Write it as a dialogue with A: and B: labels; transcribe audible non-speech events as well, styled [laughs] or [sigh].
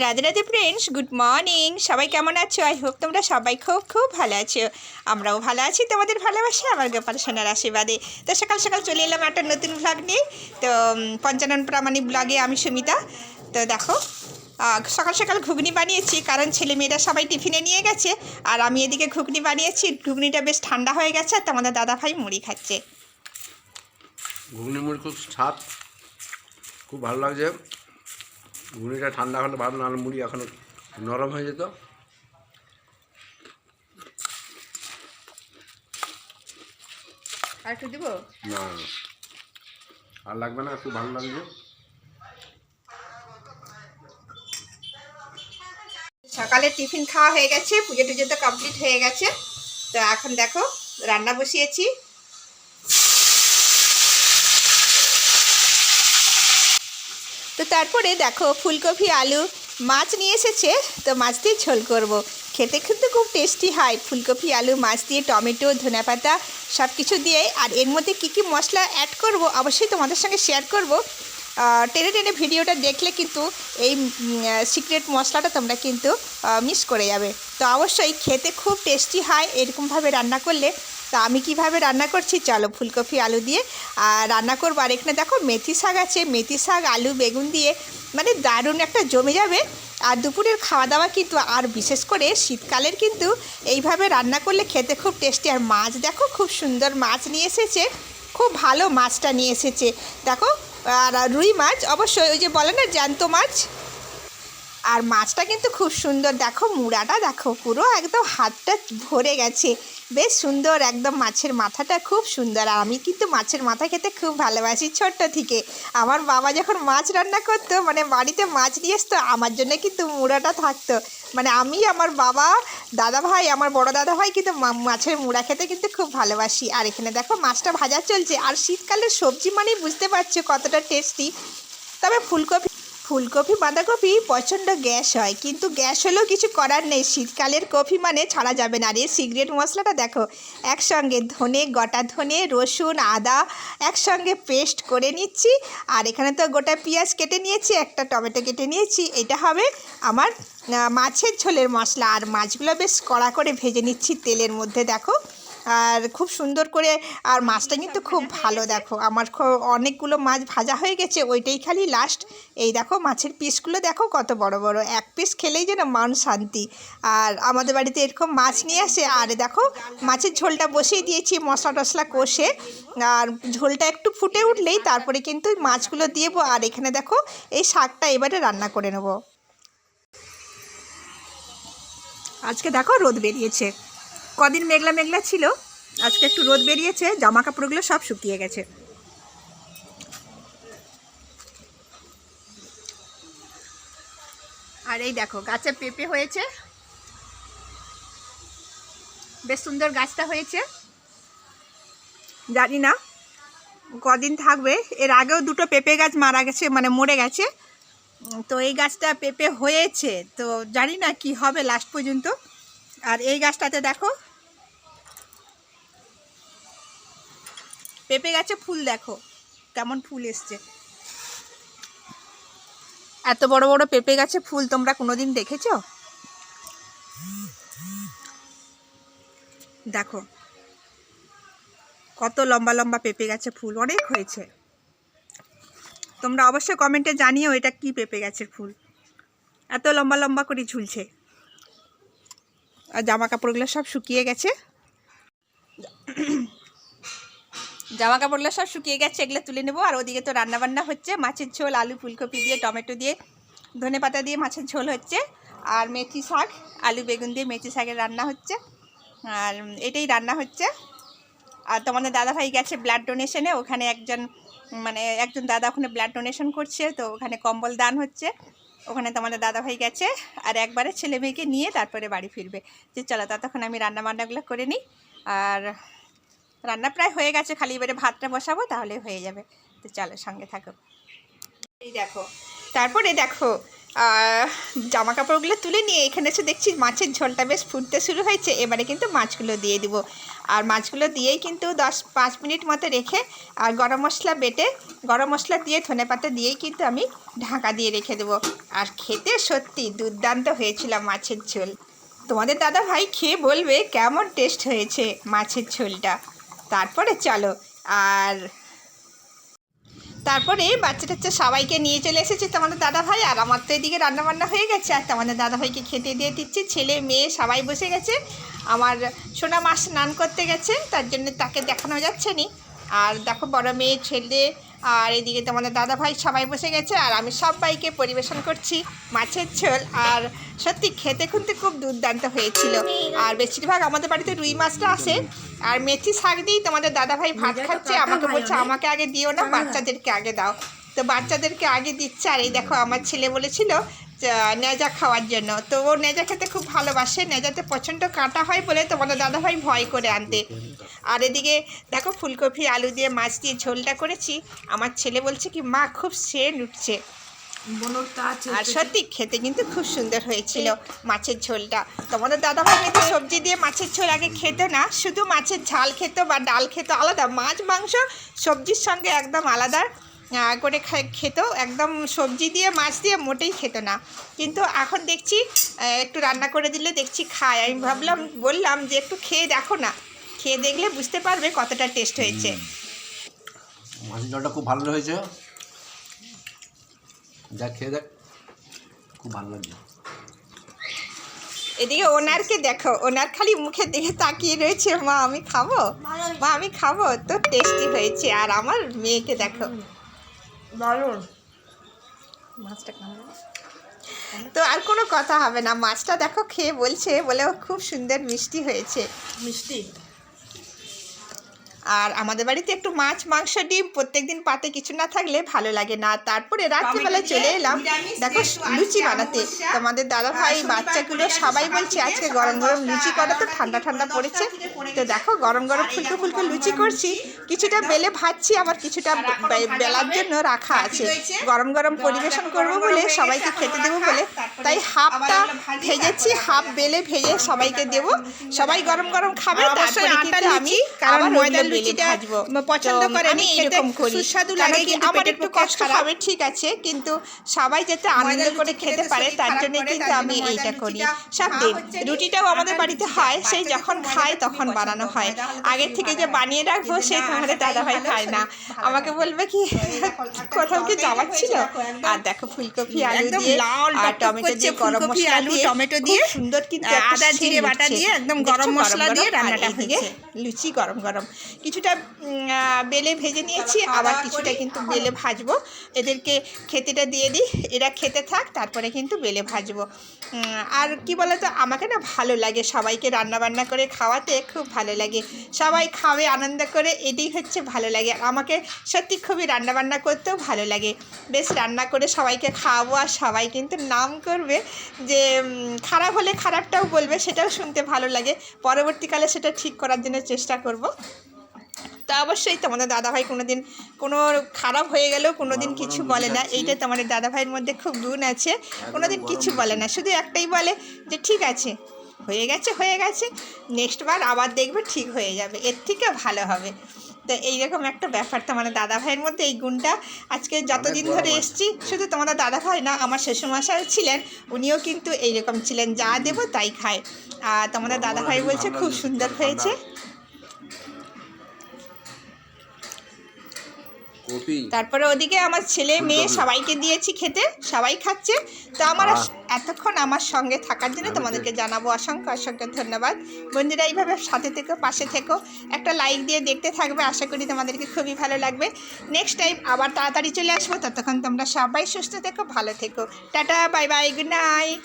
A: Radhe Radhe friends good morning সবাই কেমন আছো? আই হোপ তোমরা সবাই খুব খুব ভালো আছো। আমরাও ভালো আছি তোমাদের ভালোবাসে আমার গোপাল সোনার আশীর্বাদে। তো সকাল সকাল চলে এলাম একটা নতুন ব্লগ নিয়ে। তো পঞ্চানন প্রামাণিক ব্লগে আমি সুমিতা। তো দেখো সকাল সকাল ঘুগনি বানিয়েছি, কারণ ছেলে মেয়েরা সবাই টিফিনে নিয়ে গেছে। আর আমি এদিকে ঘুগনি বানিয়েছি, ঘুগনিটা বেশ ঠান্ডা হয়ে গেছে আর তোমাদের দাদা ভাই মুড়ি খাচ্ছে।
B: ঘুগনি মুড়ি খুব স্বাদ, খুব ভালো লাগছে। ঘুগনিটা ঠান্ডা হলে ভালো নাহলে মুড়ি এখনও নরম হয়ে যেত।
A: আর একটু দেবো?
B: না। আর লাগবে না একটু ভালো লাগছে
A: সকালে টিফিন খাওয়া হয়ে গেছে পুজো টুজো তো কমপ্লিট হয়ে গেছে। তো এখন দেখো রান্না বসিয়েছি। তো তারপরে দেখো ফুলকপি, আলু, মাছ নিয়ে এসেছে, তো মাছ দিয়ে ঝোল করব। খেতে কিন্তু খুব টেস্টি হয়। ফুলকপি, আলু, মাছ দিয়ে টমেটো, ধনেপাতা সব কিছু দিয়ে আর এর মধ্যে কী কী মশলা অ্যাড করব অবশ্যই তোমাদের সঙ্গে শেয়ার করব। টেনে টেনে ভিডিওটা দেখলে কিন্তু এই সিক্রেট মশলাটা তোমরা কিন্তু মিস করে যাবে। তো অবশ্যই খেতে খুব টেস্টি হয়। এরকমভাবে রান্না করলে তো আমি কীভাবে রান্না করছি? চলো ফুলকপি, আলু দিয়ে। আর রান্না করব আর এখানে দেখো, মেথি শাক আছে। মেথি শাক, আলু, বেগুন দিয়ে মানে দারুণ একটা জমে যাবে। আর দুপুরের খাওয়া দাওয়া কিন্তু আর বিশেষ করে শীতকালের কিন্তু এইভাবে রান্না করলে খেতে খুব টেস্টি। আর মাছ দেখো, খুব সুন্দর মাছ নিয়ে এসেছে। খুব ভালো মাছটা নিয়ে এসেছে। দেখো, আর রুই মাছ, অবশ্যই ওই যে বলে না, জ্যান্ত মাছ? আর মাছটা কিন্তু খুব সুন্দর। দেখো মুড়াটা, দেখো পুরো একদম হাতটা ভরে গেছে। বেশ সুন্দর একদম মাছের মাথাটা খুব সুন্দর। আর আমি কিন্তু মাছের মাথা খেতে খুব ভালোবাসি ছোট্ট থেকে। আমার বাবা যখন মাছ রান্না করতো মানে বাড়িতে মাছ নিয়ে আসতো, আমার জন্য কিন্তু মুড়াটা থাকতো। মানে আমি, আমার বাবা, দাদা ভাই, আমার বড় দাদা ভাই কিন্তু মাছের মুড়া খেতে কিন্তু খুব ভালোবাসি। আর এখানে দেখো মাছটা ভাজা চলছে। আর শীতকালের সবজি মানেই বুঝতে পারছ কতটা টেস্টি তবে ফুলকপি ফুলকপি, বাঁধাকপি, প্রচণ্ড গ্যাস হয়। কিন্তু গ্যাস হলেও কিছু করার নেই। শীতকালের কফি মানে ছাড়া যাবে না। আর এই সিগারেট মশলাটা দেখো, একসঙ্গে ধনে, গোটা ধনে, রসুন, আদা একসঙ্গে পেস্ট করে নিচ্ছি। আর এখানে তো গোটা পেঁয়াজ কেটে নিয়েছি, একটা টমেটো কেটে নিয়েছি। এটা হবে আমার মাছের ঝোলের মশলা। আর মাছগুলো বেশ কড়া করে ভেজে নিচ্ছি তেলের মধ্যে, দেখো। আর খুব সুন্দর করে, আর মাছটা কিন্তু খুব ভালো দেখো। আমার অনেকগুলো মাছ ভাজা হয়ে গেছে, ওইটাই খালি লাস্ট এই দেখো মাছের পিসগুলো দেখো কত বড় বড়। এক পিস খেলেই যেন মান শান্তি। আর আমাদের বাড়িতে এরকম মাছ নিয়ে আসে, আর দেখো মাছের ঝোলটা বসিয়ে দিয়েছি মশলা টশলা কষে। আর ঝোলটা একটু ফুটে উঠলেই তারপরে কিন্তু মাছগুলো দিয়েবো আর এখানে দেখো এই শাকটা এবারে রান্না করে নেব। আজকে দেখো রোদ বেরিয়েছে। কদিন মেঘলা মেঘলা ছিল, আজকে একটু রোদ বেরিয়েছে জামা কাপড়গুলো সব শুকিয়ে গেছে। আর এই দেখো, গাছে পেঁপে হয়েছে। বেশ সুন্দর গাছটা হয়েছে। জানি না কদিন থাকবে, এর আগেও দুটো পেঁপে গাছ মারা গেছে মানে মরে গেছে। তো এই গাছটা পেঁপে হয়েছে, তো জানি না কি হবে লাস্ট পর্যন্ত। আর এই গাছটাতে দেখো পেঁপে গাছে ফুল দেখো, কেমন ফুল এসছে। এত বড় বড় পেঁপে গাছে ফুল তোমরা কোনোদিন দেখেছ? দেখো, কত লম্বা লম্বা পেঁপে গাছে ফুল, অনেক হয়েছে। তোমরা অবশ্যই কমেন্টে জানিও এটা কি পেঁপে গাছের ফুল। এত লম্বা লম্বা করে ঝুলছে। আর জামা কাপড়গুলো সব শুকিয়ে গেছে। জামা কাপড়গুলো সব শুকিয়ে গেছে, এগুলো তুলে নেব। আর ওদিকে তো রান্নাবান্না হচ্ছে, মাছের ঝোল, আলু ফুলকপি দিয়ে, টমেটো দিয়ে, ধনে পাতা দিয়ে মাছের ঝোল হচ্ছে, আর মেথি শাক, আলু বেগুন দিয়ে মেথি শাকের রান্না হচ্ছে, আর এটাই রান্না হচ্ছে। আর তোমাদের দাদাভাই গেছে ব্লাড ডোনেশনে ওখানে একজন মানে একজন দাদা ওখানে ব্লাড ডোনেশন করছে, তো ওখানে কম্বল দান হচ্ছে, ওখানে তোমাদের দাদাভাই গেছে, আর একবারে ছেলে মেয়েকে নিয়ে তারপরে বাড়ি ফিরবে। যে চলো, ততক্ষণ আমি রান্না বান্নাগুলো করে নিই, আর রান্না প্রায় হয়ে গেছে, খালি এবারে ভাতটা বসাবো, তাহলে হয়ে যাবে। তো চলো সঙ্গে থাকো। এই দেখো, তারপরে দেখো জামা কাপড়গুলো তুলে নিয়ে এখানে এসে দেখছি মাছের ঝোলটা বেশ ফুটতে শুরু হয়েছে। এবারে কিন্তু মাছগুলো দিয়ে দিব। আর মাছগুলো দিয়েই কিন্তু দশ পাঁচ মিনিট মতো রেখে, আর গরম মশলা বেটে, গরম মশলা দিয়ে ধনে পাতা দিয়েই কিন্তু আমি ঢাকা দিয়ে রেখে দেবো। আর খেতে সত্যি দুর্দান্ত হয়েছিল মাছের ঝোল। তোমাদের দাদা ভাই খেয়ে বলবে কেমন টেস্ট হয়েছে মাছের ঝোলটা। তারপরে চলো, আর তারপরে বাচ্চা টাচ্চা সবাইকে নিয়ে চলে এসেছে তোমাদের দাদা ভাই আর আমার তো এদিকে রান্নাবান্না হয়ে গেছে, আর তোমাদের দাদা ভাইকে খেতে দিয়ে দিচ্ছে, ছেলে, মেয়ে সবাই বসে গেছে, আমার সোনা মাস স্নান করতে গেছে, তার জন্য তাকে দেখানো যাচ্ছে নি। আর দেখো বড় মেয়ে, ছেলে আর এদিকে তোমাদের দাদা ভাই সবাই বসে গেছে আর আমি সবাইকে পরিবেশন করছি মাছের ঝোল। আর সত্যি খেতে খুনতে খুব দুর্দান্ত হয়েছিল। আর বেশিরভাগ আমাদের বাড়িতে রুই মাছটা আসে। আর মেথি শাক দিয়েই তোমাদের দাদা ভাই ভাত খাচ্ছে। আমাকে বলছে আমাকে আগে দিও না বাচ্চাদেরকে আগে দাও। তো বাচ্চাদেরকে আগে দিচ্ছে আর এই দেখো আমার ছেলে বলেছিল নেজা খাওয়ার জন্য। তো ও নেজা খেতে খুব ভালোবাসে। নেজাতে প্রচণ্ড কাটা হয় বলে তোমাদের দাদা ভাই ভয় করে আনতে। আর এদিকে দেখো ফুলকপি আলু দিয়ে মাছ দিয়ে ঝোলটা করেছি। আমার ছেলে বলছে কি মা খুব সেন উঠছে। আর সত্যি খেতে কিন্তু খুব সুন্দর হয়েছিল মাছের ঝোলটা। তোমাদের দাদাভাই কিন্তু সবজি দিয়ে মাছের ঝোল আগে খেত না শুধু মাছের ঝাল খেত বা ডাল খেত আলাদা। মাছ মাংস সবজির সঙ্গে একদম আলাদা। করে খেত। একদম সবজি দিয়ে মাছ দিয়ে মোটেই খেত না। কিন্তু এখন দেখছি একটু রান্না করে দিলে দেখছি খায়। আমি ভাবলাম বললাম যে একটু খেয়ে দেখো না। খেয়ে দেখলে বুঝতে পারবে কতটা টেস্ট হয়েছে।
B: মাছের জলটা খুব ভালো হয়েছে। যা খেয়ে দেখ খুব ভালো লাগছে।
A: এদিকে ওনারকে দেখো ওনার খালি মুখের দিকে তাকিয়ে রয়েছে মা আমি খাব? মা আমি খাব। তো টেস্টি হয়েছে। আর আমার মেয়েকে দেখো। মাছটা তো আর কোনো কথা হবে না। মাছটা দেখো খেয়ে বলছে বলে খুব সুন্দর মিষ্টি হয়েছে।
C: মিষ্টি?
A: আর আমাদের বাড়িতে একটু মাছ মাংস ডিম প্রত্যেকদিন পাতে কিছু না থাকলে ভালো লাগে না। তারপরে রাত্রিবেলা চলে এলাম। দেখো লুচি বানাতে। তোমাদের দাদা ভাই বাচ্চাগুলো সবাই বলছে আজকে গরম গরম লুচি করা তো ঠান্ডা ঠান্ডা পড়েছে। তো দেখো গরম গরম ফুলকো ফুলকো লুচি করছি। কিছুটা বেলে ভাজছি আবার কিছুটা বেলার জন্য রাখা আছে। গরম গরম পরিবেশন করব বলে সবাইকে খেতে দেবো বলে। তাই হাফটা ভেজেছি হাফ বেলে ভেজে। সবাইকে দেবো। সবাই গরম গরম খাবে তারপরে কিন্তু আমি
C: কারণ
A: আবার ভাজবো।
C: পছন্দ করে
A: আমি
C: খেতে সুস্বাদু লাগে কিন্তু
A: আমার একটু কষ্ট হবে ঠিক আছে কিন্তু সবাই যাতে আনন্দ করে খেতে পারে তার জন্য কিন্তু আমি এইটা করি। সব দিন রুটিটাও আমাদের বাড়িতে হয় সেই যখন খায় তখন বানানো হয়। আগের থেকে যে বানিয়ে রাখব সে তোমাদের
C: আটাটাই
A: দাদা ভাই খায় না। আমাকে বলবে কি [laughs] কোথাও কি যাওয়াচ্ছিল আর দেখো ফুলকপি আলু দিয়ে
C: লাল
A: আর টমেটো দিয়ে গরম মশলা
C: আলু,
A: দিয়ে
C: টমেটো দিয়ে,
A: সুন্দর কিন্তু
C: আদা, জিরে বাটা দিয়ে একদম গরম মশলা দিয়ে রান্নাটা হয়েছে।
A: লুচি গরম গরম কিছুটা বেলে ভেজে নিয়েছি। আবার কিছুটা কিন্তু বেলে ভাজবো। এদেরকে খেতেটা দিয়ে দিই। এরা খেতে থাক, তারপরে কিন্তু বেলে ভাজবো। আর কি বলতো, আমাকে না ভালো লাগে সবাইকে রান্না বান্না করে খাওয়াতে, খুব ভালো লাগে। সবাই খাবে, আনন্দ করে, এটাই হচ্ছে ভালো লাগে। আমাকে সত্যি খুবই রান্না বান্না করতেও ভালো লাগে। বেশ রান্না করে সবাইকে খাওয়াবো আর সবাই কিন্তু নাম করবে যে খারাপ হলে খারাপটাও বলবে, সেটাও শুনতে ভালো লাগে। পরবর্তীকালে সেটা ঠিক করার জন্য চেষ্টা করব। তা অবশ্যই তোমাদের দাদাভাই কোনো দিন কোনো খারাপ হয়ে গেলেও কোনো দিন কিছু বলে না। এইটা তোমাদের দাদাভাইয়ের মধ্যে খুব গুণ আছে। কোনো দিন কিছু বলে না। শুধু একটাই বলে যে ঠিক আছে হয়ে গেছে হয়ে গেছে। নেক্সট বার আবার দেখবে ঠিক হয়ে যাবে। এর থেকে ভালো হবে। তো এইরকম একটা ব্যাপার তোমাদের দাদা ভাইয়ের মধ্যে এই গুণটা। আজকে যতদিন ধরে এসছি শুধু তোমাদের দাদা ভাই না আমার শ্বশুরমশাই ছিলেন উনিও কিন্তু এইরকম ছিলেন। যা দেবো তাই খায়। আর তোমাদের দাদা ভাই বলছে খুব সুন্দর হয়েছে। তারপরে ওদিকে আমার ছেলে মেয়ে সবাইকে দিয়েছি খেতে সবাই খাচ্ছে। তো আমার এতক্ষণ আমার সঙ্গে থাকার জন্য তোমাদেরকে জানাব অসংখ্য অসংখ্য ধন্যবাদ। বন্ধুরা এইভাবে সাথে থেকো পাশে থেকো। একটা লাইক দিয়ে দেখতে থাকবে আশা করি তোমাদেরকে খুবই ভালো লাগবে। নেক্সট টাইম আবার তাড়াতাড়ি চলে আসব ততক্ষণ তোমরা সবাই সুস্থ থেকো ভালো থেকো। Tata bye bye good night